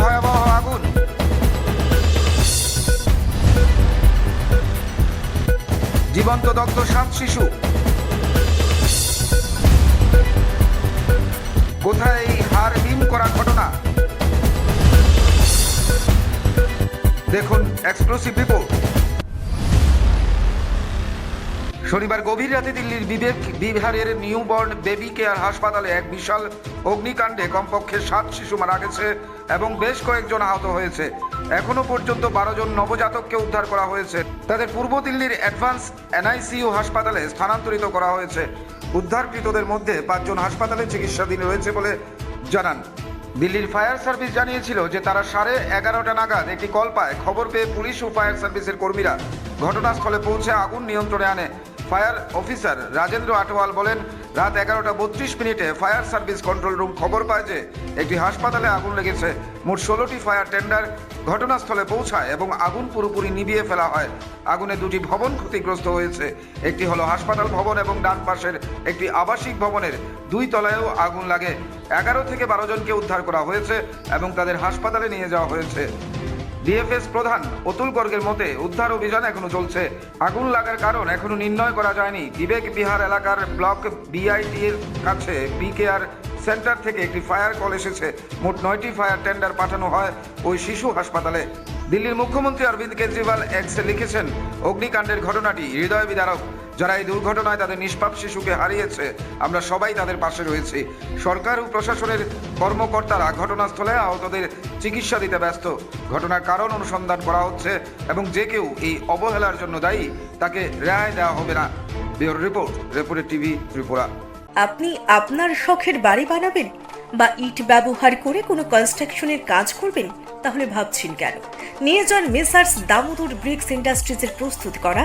ভয়াবহ আগুন। জীবন্ত দগ্ধ সাত শিশু। কোথায় এই হার হিম করা ঘটনা? দেখুন এক্সক্লুসিভ রিপোর্ট শনিবার গভীর রাতে দিল্লির বিবেক বিহারের নিউবর্ন বেবি কেয়ার হাসপাতালে এক বিশাল অগ্নিকাণ্ডে কমপক্ষে সাত শিশু মারা গেছে এবং বেশ কয়েকজন আহত হয়েছে। এখনও পর্যন্ত বারো জন নবজাতককে উদ্ধার করা হয়েছে। তাদের পূর্ব দিল্লির অ্যাডভান্স এনআইসিইউ হাসপাতালে স্থানান্তরিত করা হয়েছে। উদ্ধারকৃতদের মধ্যে পাঁচজন হাসপাতালে চিকিৎসাধীন রয়েছে বলে জানান। দিল্লির ফায়ার সার্ভিস জানিয়েছিল যে তারা সাড়ে এগারোটা নাগাদ একটি কল পায়। খবর পেয়ে পুলিশ ও ফায়ার সার্ভিসের কর্মীরা ঘটনাস্থলে পৌঁছে আগুন নিয়ন্ত্রণে আনে ফায়ার অফিসার। রাজেন্দ্র আটওয়াল বলেন, রাত এগারোটা বত্রিশ মিনিটে ফায়ার সার্ভিস কন্ট্রোল রুম খবর পায় যে একটি হাসপাতালে আগুন লেগেছে। মোট ষোলোটি ফায়ার টেন্ডার ঘটনাস্থলে পৌঁছায় এবং আগুন পুরোপুরি নিভিয়ে ফেলা হয়। আগুনে দুটি ভবন ক্ষতিগ্রস্ত হয়েছে। একটি হলো হাসপাতাল ভবন এবং ডান পাশের একটি আবাসিক ভবনের দুই তলায়ও আগুন লাগে। এগারো থেকে বারো জনকে উদ্ধার করা হয়েছে এবং তাদের হাসপাতালে নিয়ে যাওয়া হয়েছে। ডিএফএস প্রধান অতুল গর্গের মতে, উদ্ধার অভিযান এখনও চলছে। আগুন লাগার কারণ এখনও নির্ণয় করা যায়নি। বিবেক বিহার এলাকার ব্লক বিআইটি এর কাছে বিকেআর সেন্টার থেকে একটি ফায়ার কল এসেছে। মোট নয়টি ফায়ার টেন্ডার পাঠানো হয় ওই শিশু হাসপাতালে। দিল্লির মুখ্যমন্ত্রী অরবিন্দ কেজরিওয়াল এক্সে লিখেছেন, অগ্নিকাণ্ডের ঘটনাটি হৃদয় বিদারক যারা এই দুর্ঘটনায় তাদের নিষ্পাপ শিশুকে হারিয়েছে, আমরা সবাই তাদের পাশে রয়েছি। সরকার ও প্রশাসনের কর্মকর্তারা ঘটনাস্থলে আহতদের চিকিৎসা দিতে ব্যস্ত। ঘটনার কারণ অনুসন্ধান করা হচ্ছে এবং যে কেউ এই অবহেলার জন্য দায়ী, তাকে রেহাই দেওয়া হবে না। বিওর রিপোর্ট রেপুরের টিভি, ত্রিপুরা। আপনি আপনার শখের বাড়ি বানাবেন বা ইট ব্যবহার করে কোনো কনস্ট্রাকশনের কাজ করবেন, তাহলে ভাবছেন কেন? নিয়ে যান মেসার্স দামোদর ব্রিক্স ইন্ডাস্ট্রিজের প্রস্তুত করা